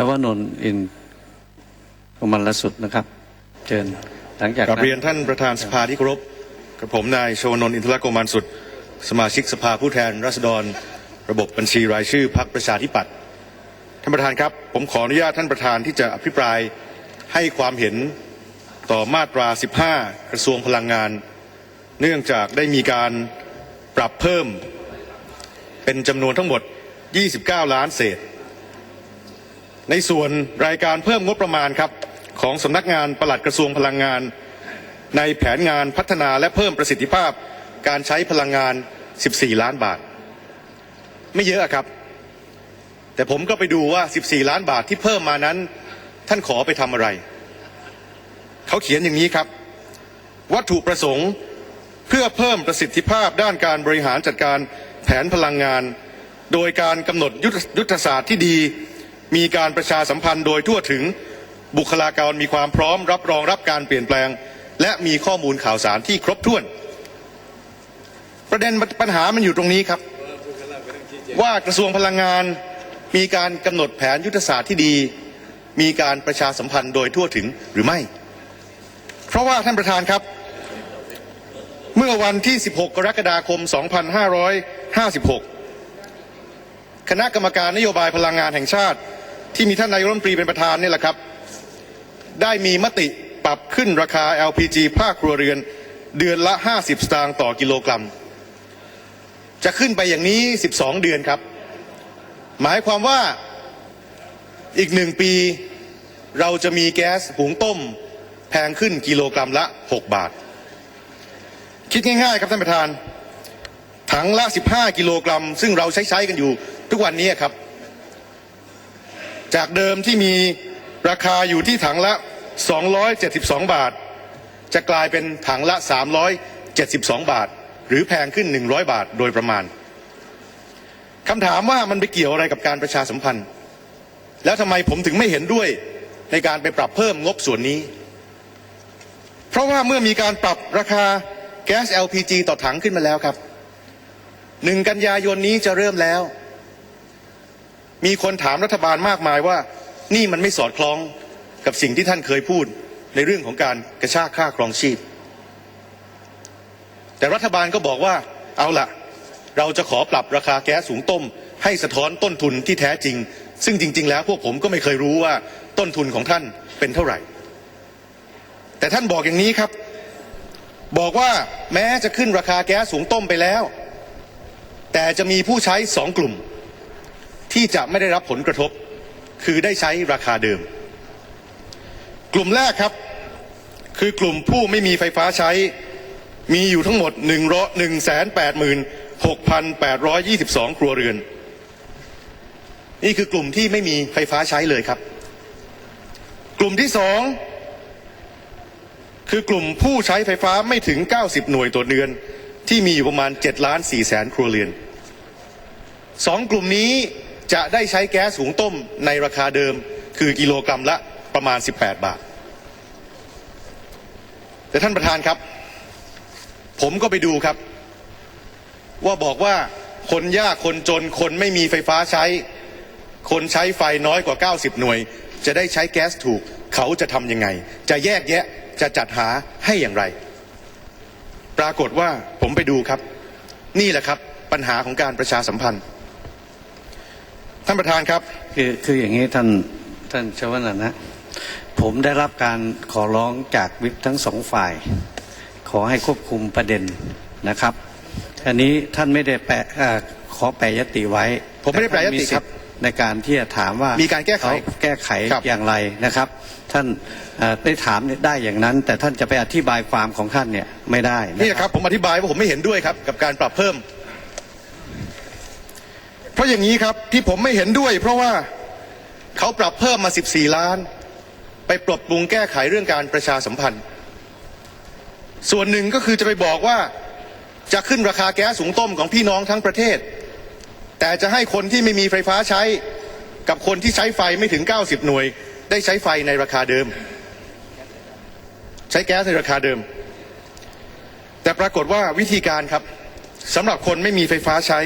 ชวนนท์อินกมลสุดนะครับ เชิญหลังจากกราบเรียนท่านประธานสภาที่เคารพกับผมนายชวนนท์อินทรโกมันสุด สมาชิกสภาผู้แทนราษฎร ระบบบัญชีรายชื่อพรรคประชาธิปัตย์ท่านประธานครับ ผมขออนุญาตท่านประธานที่จะอภิปรายให้ความเห็นต่อมาตรา 15 กระทรวงพลังงาน เนื่องจากได้มีการปรับเพิ่ม เป็นจำนวนทั้งหมด 29 ล้านเศษ ในส่วนรายการเพิ่มงบประมาณครับของสำนักงานปลัดกระทรวงพลังงาน ในแผนงานพัฒนาและเพิ่มประสิทธิภาพการใช้พลังงาน 14 ล้านบาท ไม่เยอะครับ แต่ผมก็ไปดูว่า 14 ล้านบาทที่เพิ่มมานั้น ท่านขอไปทำอะไร เขาเขียนอย่างนี้ครับ วัตถุประสงค์เพื่อเพิ่มประสิทธิภาพด้านการบริหารจัดการแผนพลังงาน โดยการกำหนดยุทธยุทธศาสตร์ที่ดี มีการประชาสัมพันธ์โดยทั่วถึงบุคลากรมีความพร้อมรับรองรับการเปลี่ยนแปลง และมีข้อมูลข่าวสารที่ครบถ้วน ประเด็นปัญหามันอยู่ตรงนี้ครับ ว่ากระทรวงพลังงานมีการกำหนดแผนยุทธศาสตร์ที่ดี มีการประชาสัมพันธ์โดยทั่วถึงหรือไม่ เพราะว่าท่านประธานครับ เมื่อวันที่ 16 กรกฎาคม 2556 คณะกรรมการนโยบายพลังงานแห่งชาติ ที่มีท่านนายกรัฐมนตรีเป็นประธานนี่แหละครับ ได้มีมติปรับขึ้นราคา LPG ภาคครัวเรือนเดือนละ 50 สตางค์ต่อกิโลกรัม จะขึ้นไปอย่างนี้ 12 เดือนครับ หมายความว่าอีกหนึ่งปี เราจะมีแก๊สหุงต้ม แพงขึ้นกิโลกรัมละ 6 บาท คิดง่ายๆครับท่านประธาน ถังละ 15 กิโลกรัม ซึ่งเราใช้ใช้กันอยู่ทุกวันนี้ครับ จากเดิมที่มีราคาอยู่ที่ถังละ 272 บาท จะกลายเป็นถังละ 372 บาท หรือแพงขึ้น 100 บาทโดยประมาณคำถามว่ามันไปเกี่ยวอะไรกับการประชาสัมพันธ์ แล้วทำไมผมถึงไม่เห็นด้วยในการไปปรับเพิ่มงบส่วนนี้ เพราะว่าเมื่อมีการปรับราคาแก๊ส LPG ต่อถังขึ้นมาแล้วครับหนึ่งกันยายนนี้จะเริ่มแล้ว มีคนถามรัฐบาลมากมายว่านี่มันไม่สอดคล้องกับสิ่งที่ท่านเคยพูดในเรื่องของการกระชากค่าครองชีพ แต่รัฐบาลก็บอกว่าเอาละเราจะขอปรับราคาแก๊สสูงต้ม ให้สะท้อนต้นทุนที่แท้จริง ซึ่งจริง ๆ แล้วพวกผมก็ไม่เคยรู้ว่าต้นทุนของท่านเป็นเท่าไหร่ แต่ท่านบอกอย่างนี้ครับ บอกว่าแม้จะขึ้นราคาแก๊สสูงต้มไปแล้ว แต่จะมีผู้ใช้สองกลุ่ม ที่จะไม่ได้รับผลกระทบ คือได้ใช้ราคาเดิม กลุ่มแรกครับ คือกลุ่มผู้ไม่มีไฟฟ้าใช้ มีอยู่ทั้งหมด 1 1 8 6 8 2 2 ครัวเรือน นี่คือกลุ่มที่ไม่มีไฟฟ้าใช้เลยครับ กลุ่มที่สองคือกลุ่มผู้ใช้ไฟฟ้าไม่ถึง 90 หน่วยต่อเดือน ที่มีอยู่ประมาณ7ล้าน4แสนครัวเรือนสองกลุ่มนี้ จะได้ใช้แก๊สหุงต้มในราคาเดิม คือกิโลกรัมละประมาณ 18 บาท แต่ท่านประธานครับ ผมก็ไปดูครับ ว่าบอกว่าคนยากคนจนคนไม่มีไฟฟ้าใช้ คนใช้ไฟน้อยกว่า 90 หน่วย จะได้ใช้แก๊สถูกเขาจะทำยังไง จะแยกแยะจะจัดหาให้อย่างไร ปรากฏว่าผมไปดูครับ นี่แหละครับปัญหาของการประชาสัมพันธ์ ท่านประธานครับ คือคืออย่างนี้ท่านท่านชวนนะนะผมได้รับการขอร้องจากวิปทั้งสองฝ่าย ขอให้ควบคุมประเด็นนะครับอันนี้ท่านไม่ได้แปะเอ่อขอแปะยติไว้ ผมไม่ได้แปะยติครับท่านมีสิทธิ์ในการที่จะถามว่ามีมีการแก้ไขแก้ไขครับอย่างไรนะครับ ท่านเอ่อได้ถามได้อย่างนั้น แต่ท่านจะไปอธิบายความของท่านเนี่ยไม่ได้นะนี่ครับผมอธิบายว่าผมไม่เห็นด้วยครับกับการปรับเพิ่ม เพราะอย่างนี้ครับที่ผมไม่เห็นด้วย เพราะว่าเขาปรับเพิ่มมา 14 ล้าน ไปปรับปรุงแก้ไขเรื่องการประชาสัมพันธ์ ส่วนหนึ่งก็คือจะไปบอกว่าจะขึ้นราคาแก๊สสูงต้มของพี่น้องทั้งประเทศ แต่จะให้คนที่ไม่มีไฟฟ้าใช้ กับคนที่ใช้ไฟไม่ถึง 90 หน่วย ได้ใช้ไฟในราคาเดิม ใช้แก๊สในราคาเดิม แต่ปรากฏว่าวิธีการครับสำหรับคนไม่มีไฟฟ้าใช้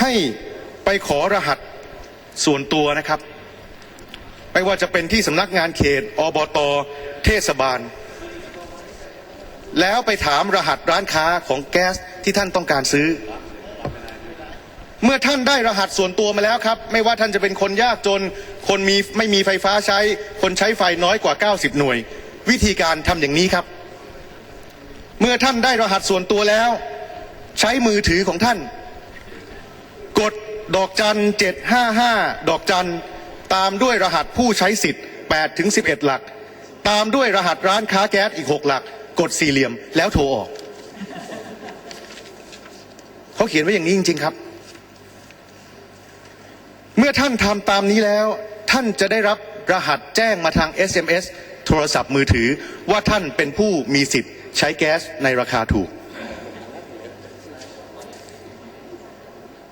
ให้ไปขอรหัสส่วนตัวนะครับ ไม่ว่าจะเป็นที่สำนักงานเขต อบต เทศบาล แล้วไปถามรหัสร้านค้าของแก๊สที่ท่านต้องการซื้อ เมื่อท่านได้รหัสส่วนตัวมาแล้วครับ ไม่ว่าท่านจะเป็นคนยากจน คนมีไม่มีไฟฟ้าใช้ คนใช้ไฟน้อยกว่า 90 หน่วย วิธีการทำอย่างนี้ครับ เมื่อท่านได้รหัสส่วนตัวแล้ว ใช้มือถือของท่าน ดอกจัน755ดอกจันตามด้วยรหัสผู้ใช้สิทธิ์8ถึง11หลัก ตามด้วยรหัสร้านค้าแก๊สอีก6หลัก กดสี่เหลี่ยมแล้วโทรออกเขาเขียนไว้อย่างนี้จริง ๆครับ เมื่อท่านทำตามนี้แล้ว ท่านจะได้รับรหัสแจ้งมาทาง SMS โทรศัพท์มือถือว่าท่านเป็นผู้มีสิทธิ์ใช้แก๊สในราคาถูก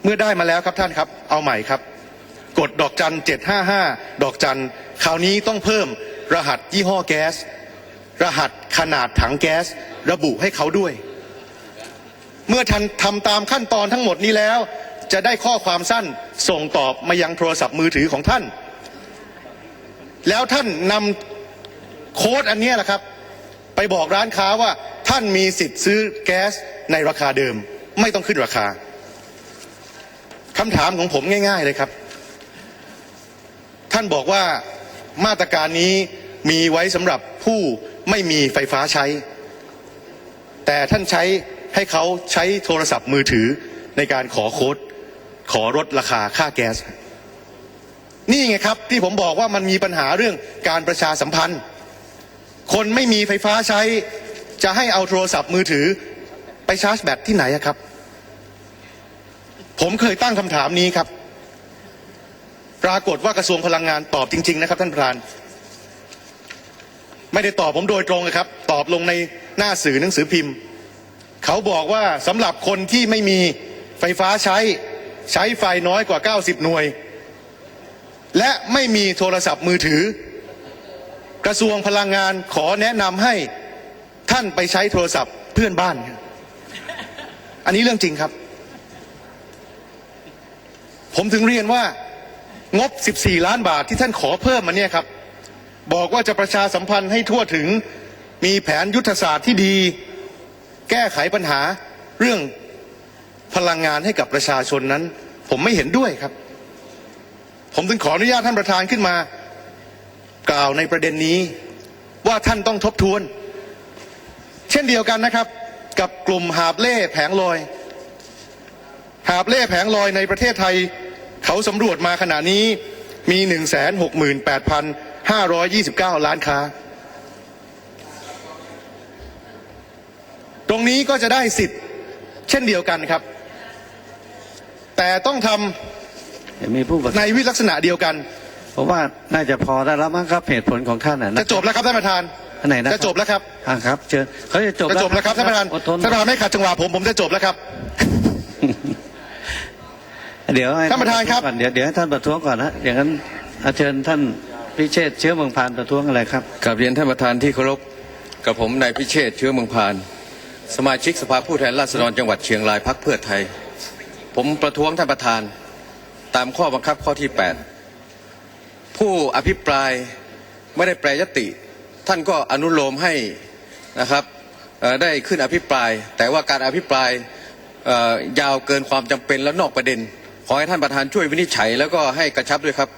เมื่อได้มาแล้วครับท่านครับ เอาใหม่ครับ กดดอกจัน755ดอกจันคราวนี้ต้องเพิ่มรหัสยี่ห้อแก๊ส รหัสขนาดถังแก๊ส ระบุให้เขาด้วย เมื่อท่านทำตามขั้นตอนทั้งหมดนี้แล้ว จะได้ข้อความสั้นส่งตอบมายังโทรศัพท์มือถือของท่าน แล้วท่านนำโค้ดอันนี้แหละครับ ไปบอกร้านค้าว่าท่านมีสิทธิ์ซื้อแก๊สในราคาเดิม ไม่ต้องขึ้นราคา คำถามของผมง่าย ๆ เลยครับ ท่านบอกว่ามาตรการนี้มีไว้สำหรับผู้ไม่มีไฟฟ้าใช้ แต่ท่านใช้ให้เขาใช้โทรศัพท์มือถือในการขอโค้ดขอลดราคาค่าแก๊ส นี่ไงครับ ที่ผมบอกว่ามันมีปัญหาเรื่องการประชาสัมพันธ์ คนไม่มีไฟฟ้าใช้ จะให้เอาโทรศัพท์มือถือไปชาร์จแบตที่ไหนครับ ผมเคยตั้งคำถามนี้ครับ ปรากฏว่ากระทรวงพลังงานตอบจริง ๆ นะครับ ท่านประธาน ไม่ได้ตอบผมโดยตรงนะครับ ตอบลงในหน้าสื่อหนังสือพิมพ์ เขาบอกว่าสำหรับคนที่ไม่มีไฟฟ้าใช้ใช้ไฟน้อยกว่า 90 หน่วย และไม่มีโทรศัพท์มือถือ กระทรวงพลังงานขอแนะนำให้ท่านไปใช้โทรศัพท์เพื่อนบ้าน อันนี้เรื่องจริงครับ ผมถึงเรียนว่างบ 14 ล้านบาทที่ท่านขอเพิ่มมาเนี่ยครับ บอกว่าจะประชาสัมพันธ์ให้ทั่วถึงมีแผนยุทธศาสตร์ที่ดี แก้ไขปัญหาเรื่องพลังงานให้กับประชาชนนั้น ผมไม่เห็นด้วยครับ ผมถึงขออนุญาตท่านประธานขึ้นมา กล่าวในประเด็นนี้ว่าท่านต้องทบทวน เช่นเดียวกันนะครับ กับกลุ่มหาบเล่แผงลอย หาบเล่แผงลอยในประเทศไทย เขาสำรวจมาขณะนี้มี 168,529 ล้านค้า ตรงนี้ก็จะได้สิทธิ์เช่นเดียวกันครับ แต่ต้องทมีผู้ประำในวิลักษณะเดียวกัน เพราะว่าน่าจะพอได้แล้วมั้งครับเหตุผลของท่านน่ะจะจบแล้วครับท่านประธานอันไหนนะจะจบแล้วครับอ่าครับเชิญเขาจะจบจะจบแล้วครับท่านประธานอดทนท่านประธานไม่ขัดจังหวะผมผมจะจบแล้วครับ เดี๋ยวให้ท่านประธานครับ ก่อเดี๋ยวเดี๋ยวให้ท่านประท้วงก่อนนะอย่างนั้นอาเชิญท่านพิเชษฐ์เชื้อเมืองพานประท้วงอะไรครับกราบเรียนท่านประธานที่เคารพกับผมนายพิเชษฐ์เชื้อเมืองพาน สมาชิกสภาผู้แทนราษฎรจังหวัดเชียงรายพักเพื่อไทย ผมประท้วงท่านประธานตามข้อบังคับข้อที่ 8 ผู้อภิปรายไม่ได้แปรยติ ท่านก็อนุโลมให้นะครับเอ่อได้ขึ้นอภิปราย แต่ว่าการอภิปรายเอ่อยาวเกินความจำเป็นและนอกประเด็นข อให้ท่านประธานช่วยวินิจฉัย แล้วก็ให้กระชับด้วยครับ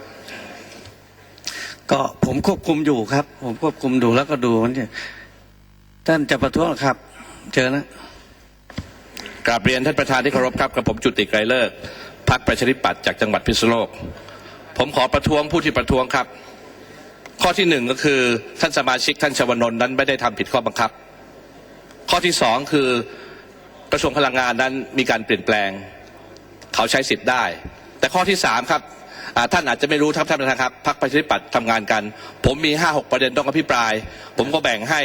ก็ผมควบคุมอยู่ครับ ผมควบคุมดูแล้วก็ดูมันเนี่ยท่านจะประท้วงเหรอครับเชิญนะกราบเรียนท่านประธานที่เคารพครับกับผมจุติไกรเลิกษ์พักประชาธิปัตย์จากจังหวัดพิษณุโลก ผมขอประท้วงผู้ที่ประท้วงครับ ข้อที่หนึ่งก็คือท่านสมาชิกท่านชวนนท์นั้นไม่ได้ทำผิดข้อบังคับ ข้อที่สองคือกระทรวงพลังงานนั้นมีการเปลี่ยนแปลง เขาใช้สิทธิ์ได้ แต่ข้อที่สามครับอ่าท่านอาจจะไม่รู้ครับท่านประธานครับพรรคประชาธิปัตย์ทำงานกัน ผมมีห้าหกประเด็นต้องอภิปราย ผมก็แบ่งให้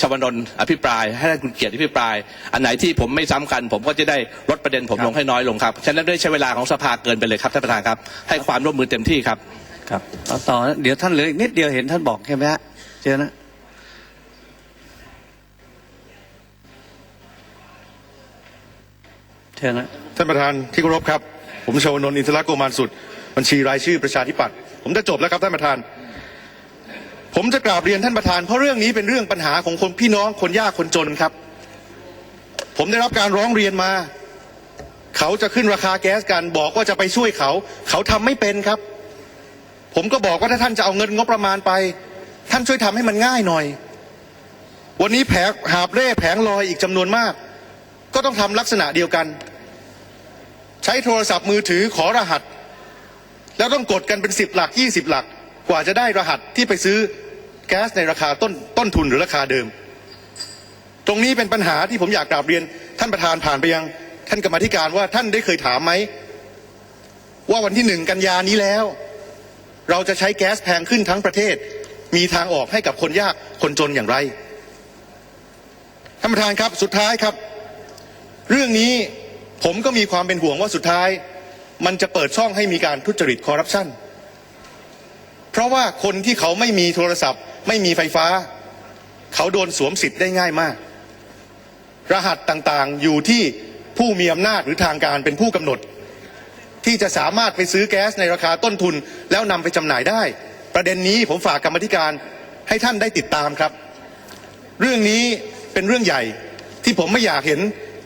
ชวนนท์อภิปราย ให้ท่านคุณเกียรติอภิปราย อันไหนที่ผมไม่ซ้ำกัน ผมก็จะได้ลดประเด็นผมลงให้น้อยลงครับฉะนั้นด้วยใช้เวลาของสภาเกินไปเลยครับท่านประธานครับ ให้ความร่วมมือเต็มที่ครับครับเอาต่อนะเดี๋ยวท่านเหลืออีกนิดเดียวเห็นท่านบอกใช่ไหมฮะเชิญนะเชิญนะ ท่านประธานที่เคารพครับ ผมชวนนท์อินทรโกมานสุด บัญชีรายชื่อประชาธิปัตย์ผมจะจบแล้วครับท่านประธาน ผมจะกราบเรียนท่านประธาน เพราะเรื่องนี้เป็นเรื่องปัญหาของคนพี่น้องคนยากคนจนครับ ผมได้รับการร้องเรียนมา เขาจะขึ้นราคาแก๊สกันบอกว่าจะไปช่วยเขา เขาทำไม่เป็นครับ ผมก็บอกว่าถ้าท่านจะเอาเงินงบประมาณไป ท่านช่วยทำให้มันง่ายหน่อย วันนี้แผงหาบเร่แผงลอยอีกจำนวนมาก ก็ต้องทำลักษณะเดียวกัน ช้โทรศัพท์มือถือขอรหัส แล้วต้องกดกันเป็นสิบหลักยี่สิบหลัก กว่าจะได้รหัสที่ไปซื้อแก๊สในราคาต้นต้นทุนหรือราคาเดิม ตรงนี้เป็นปัญหาที่ผมอยากกราบเรียน ท่านประธานผ่านไปยัง ท่านกรรมธิการว่าท่านได้เคยถามไหมว่าวันที่หนึ่งกันยานี้แล้ว เราจะใช้แก๊สแพงขึ้นทั้งประเทศ มีทางออกให้กับคนยากคนจนอย่างไรท่านประธานครับสุดท้ายครับ เรื่องนี้ ผมก็มีความเป็นห่วงว่าสุดท้าย มันจะเปิดช่องให้มีการทุจริตคอร์รัปชันเพราะว่าคนที่เขาไม่มีโทรศัพท์ ไม่มีไฟฟ้า เขาโดนสวมสิทธิ์ได้ง่ายมาก รหัสต่างๆอยู่ที่ผู้มีอำนาจหรือทางการเป็นผู้กำหนด ที่จะสามารถไปซื้อแก๊สในราคาต้นทุน แล้วนำไปจำหน่ายได้ ประเด็นนี้ผมฝากกรรมธิการให้ท่านได้ติดตามครับ เรื่องนี้เป็นเรื่องใหญ่ที่ผมไม่อยากเห็น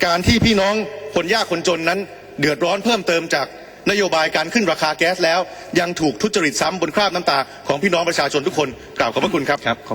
การที่พี่น้อง คนยากคนจนนั้นเดือดร้อนเพิ่มเติมจากนโยบายการขึ้นราคาแก๊สแล้วยังถูกทุจริตซ้ำบนคราบน้ำตาของพี่น้องประชาชนทุกคนกล่าวขอบพระคุณครับครับ